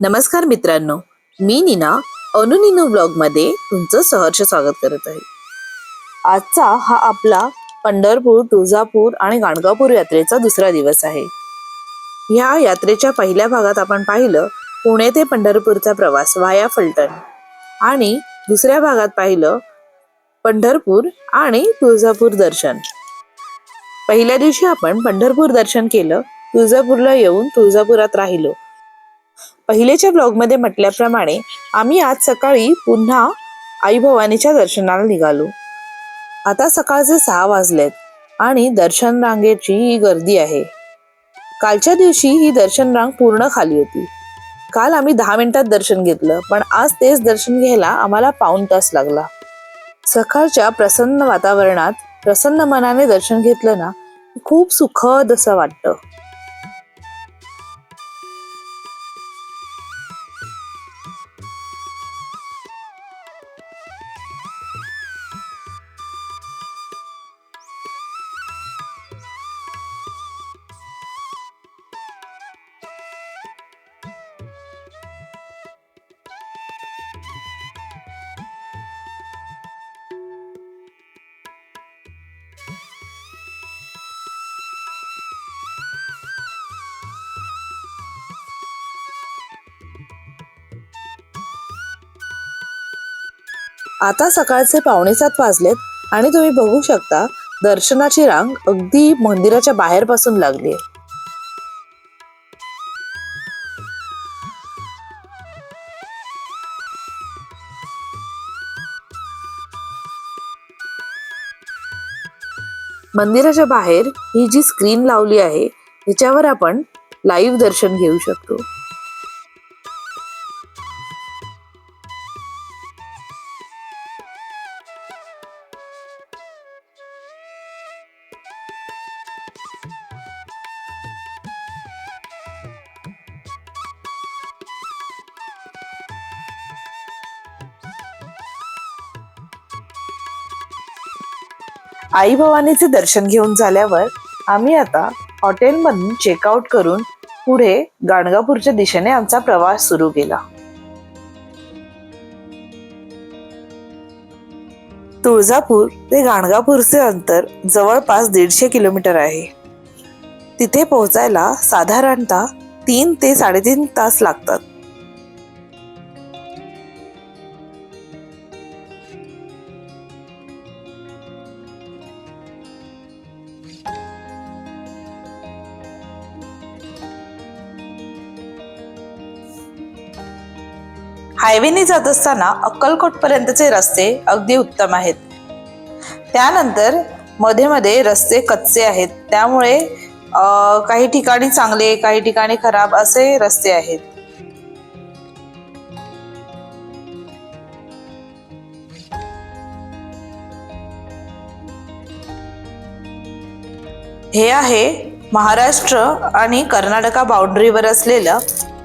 नमस्कार मित्रांनो मी नीना. अनुनिनो ब्लॉगमध्ये तुमचं सहर्ष स्वागत करत आहे. आजचा हा आपला पंढरपूर तुळजापूर आणि गाणगापूर यात्रेचा दुसरा दिवस आहे. ह्या यात्रेच्या पहिल्या भागात आपण पाहिलं पुणे ते पंढरपूरचा प्रवास वाया फलटण. आणि दुसऱ्या भागात पाहिलं पंढरपूर आणि तुळजापूर दर्शन. पहिल्या दिवशी आपण पंढरपूर दर्शन केलं तुळजापूरला येऊन तुळजापुरात राहिलो. पहिलेच्या ब्लॉगमध्ये म्हटल्याप्रमाणे आम्ही आज सकाळी पुन्हा आई भवानीच्या दर्शनाला निघालो. आता सकाळचे सहा वाजलेत आणि दर्शन रांगेची ही गर्दी आहे. कालच्या दिवशी ही दर्शन रांग पूर्ण खाली होती. काल आम्ही दहा मिनिटात दर्शन घेतलं पण आज तेच दर्शन घ्यायला आम्हाला पाऊण तास लागला. सकाळच्या प्रसन्न वातावरणात प्रसन्न मनाने दर्शन घेतलं ना खूप सुखद असं वाटतं. आता सकाळचे पावणे सात वाजलेत आणि तुम्ही बघू शकता दर्शनाची रांग अगदी मंदिराच्या बाहेर पासून लागली आहे. मंदिराच्या बाहेर ही जी स्क्रीन लावली आहे तिच्यावर आपण लाईव्ह दर्शन घेऊ शकतो. आई भवानीचे दर्शन घेऊन झाल्यावर आम्ही आता हॉटेलमधून चेकआउट करून पुढे गाणगापूरच्या दिशेने आमचा प्रवास सुरू केला. तुळजापूर ते गाणगापूरचे अंतर जवळपास दीडशे किलोमीटर आहे. तिथे पोहोचायला साधारणतः तीन ते साडेतीन तास लागतात. हायवेने जात असताना अक्कलकोट पर्यंतचे रस्ते अगदी उत्तम आहेत. त्यानंतरमध्ये मध्ये रस्ते कच्चे आहेत. त्यामुळे काही ठिकाणी चांगले काही ठिकाणी खराब असे रस्ते आहेत. हे आहे महाराष्ट्र आणि कर्नाटका बाउंड्रीवर असलेलं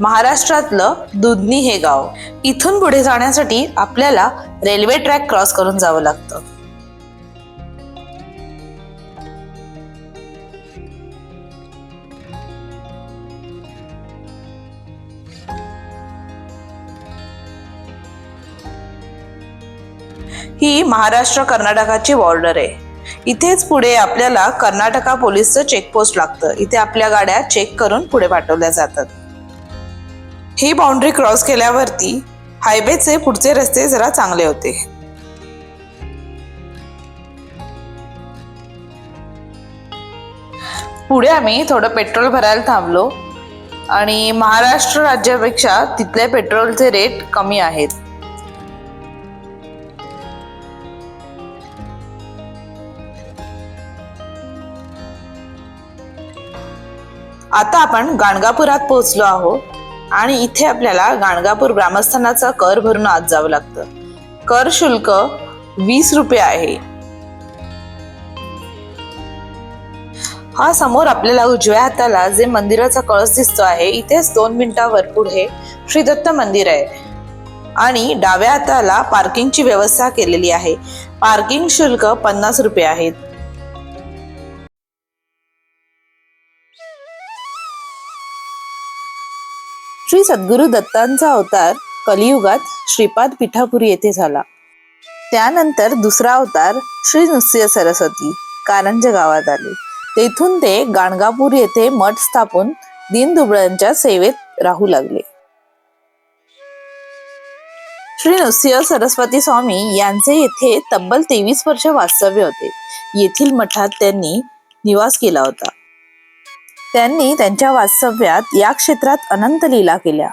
महाराष्ट्रातलं दुधनी हे गाव. इथून पुढे जाण्यासाठी आपल्याला रेल्वे ट्रॅक क्रॉस करून जावं लागतं. ही महाराष्ट्र कर्नाटकाची बॉर्डर आहे. इथेच पुढे आपल्याला कर्नाटका पोलीसचं चेकपोस्ट लागतं. इथे आपल्या गाड्या चेक करून पुढे पाठवल्या जातात. ही बाउंड्री क्रॉस केल्यावरती हायवेचे पुढचे रस्ते जरा चांगले होते. पुढे आम्ही थोडं पेट्रोल भरायला थांबलो आणि महाराष्ट्र राज्यापेक्षा तिथले पेट्रोलचे रेट कमी आहेत. आता आपण गाणगापुरात पोहोचलो आहोत. आणि इथे आपल्याला गाणगापूर ग्रामस्थानाचा कर भरून आत जावं लागतं. कर शुल्क वीस रुपये आहे. हा समोर आपल्याला उजव्या हाताला जे मंदिराचा कळस दिसतो आहे इथेच दोन मिनिटावर पुढे श्री दत्त मंदिर आहे. आणि डाव्या हाताला पार्किंगची व्यवस्था केलेली आहे. पार्किंग शुल्क पन्नास रुपये आहेत. श्री सद्गुरु दत्तांचा अवतार कलियुगात श्रीपाद पिठापुरी येथे झाला. त्यानंतर दुसरा अवतार श्री नृसिंह सरस्वती कारंज गावात आले. तेथून ते गाणगापूर येथे मठ स्थापून दीनदुबळ्यांच्या सेवेत राहू लागले. श्री नृसिंह सरस्वती स्वामी यांचे येथे तब्बल तेवीस वर्ष वास्तव्य होते. येथील मठात त्यांनी निवास केला होता. त्यांनी त्यांच्या वास्तव्यात या क्षेत्रात अनंत लीला केल्या.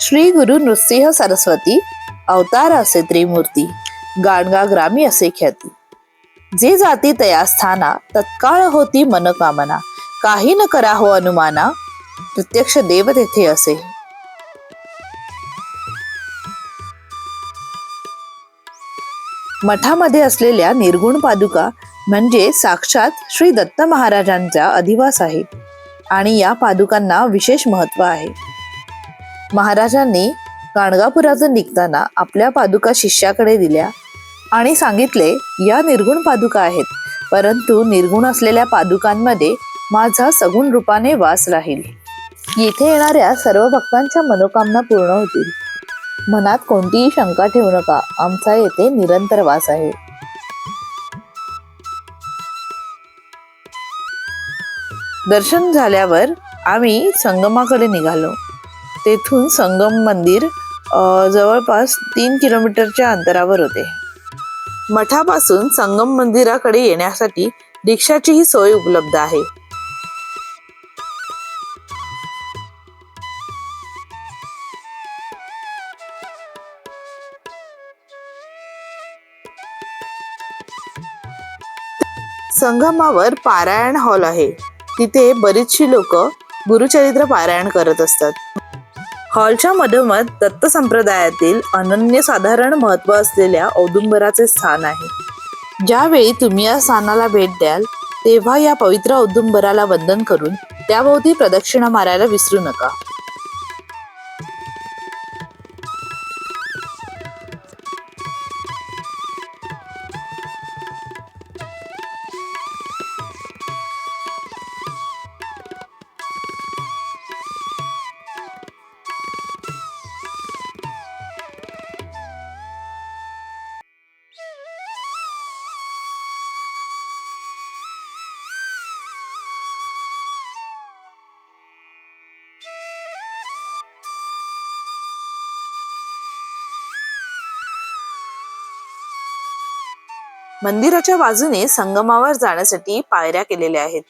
श्री गुरु नृसिंह सरस्वती अवतार असे त्रिमूर्ती गाणगा ग्रामी असे ख्याती. जे जाती तया स्थाना तत्काळ होती मनकामना काही न करा हो अनुमाना प्रत्यक्ष देव तेथे असे. मठामध्ये असलेल्या निर्गुण पादुका म्हणजे साक्षात श्री दत्त महाराजांचा अधिवास आहे आणि या पादुकांना विशेष महत्त्व आहे. महाराजांनी गाणगापुरातून निघताना आपल्या पादुका शिष्याकडे दिल्या आणि सांगितले या निर्गुण पादुका आहेत परंतु निर्गुण असलेल्या पादुकांमध्ये माझा सगुण रूपाने वास राहील. येथे येणाऱ्या सर्व भक्तांच्या मनोकामना पूर्ण होतील. मनात कोणतीही शंका ठेवू नका. आमचा येथे निरंतर वास आहे. दर्शन झाल्यावर आम्ही संगमाकडे निघालो. तेथून संगम मंदिर जवळपास तीन किलोमीटरच्या अंतरावर होते. मठापासून संगम मंदिराकडे येण्यासाठी रिक्षाचीही सोय उपलब्ध आहे. संगमावर पारायण हॉल आहे. तिथे बरीचशी लोक गुरुचरित्र पारायण करत असतात. हॉलच्या मधोमध दत्त संप्रदायातील अनन्यसाधारण महत्त्व असलेल्या औदुंबराचे स्थान आहे. ज्यावेळी तुम्ही या स्थानाला भेट द्याल तेव्हा या पवित्र औदुंबराला वंदन करून त्याभोवती प्रदक्षिणा मारायला विसरू नका. मंदिराच्या बाजूने संगमावर जाण्यासाठी पायऱ्या केलेल्या आहेत.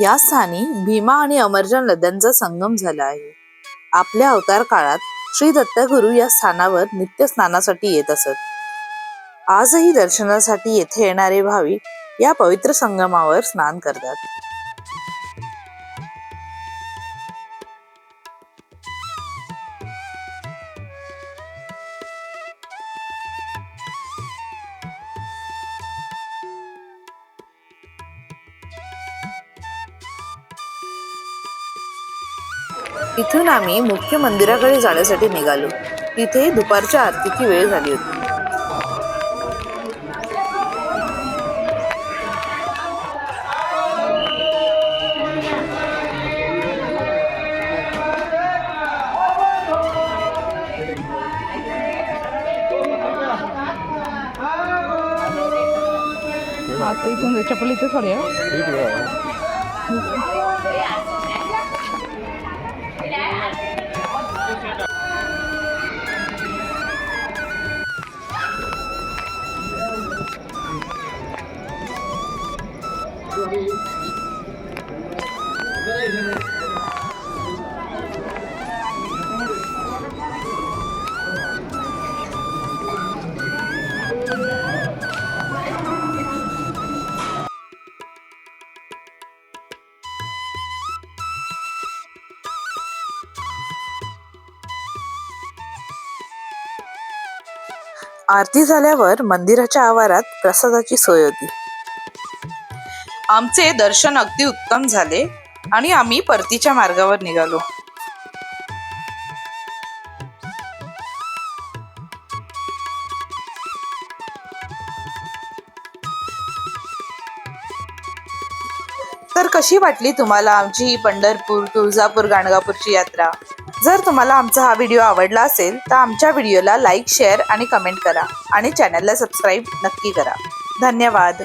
या स्थानी भीमा आणि अमरजन नद्यांचा संगम झाला आहे. आपल्या अवतार काळात श्री दत्तगुरु या स्थानावर नित्य स्नानासाठी येत असत. आजही दर्शनासाठी येथे येणारे भाविक या पवित्र संगमावर स्नान करतात. इथून आम्ही मुख्य मंदिराकडे जाण्यासाठी निघालो. तिथे दुपारच्या आरतीची वेळ झाली होती. आता इथून चप्पल इथे आरती झाल्यावर मंदिराच्या आवारात प्रसादाची सोय होती. आमचे दर्शन अगदी उत्तम झाले आणि आम्ही परतीच्या मार्गावर निघालो. तर कशी वाटली तुम्हाला आमची ही पंढरपूर तुळजापूर गाणगापूरची यात्रा? जर तुम्हाला आमचा हा व्हिडिओ आवडला असेल तर आमच्या व्हिडिओला लाईक शेअर आणि कमेंट करा आणि चॅनलला सबस्क्राईब नक्की करा. धन्यवाद.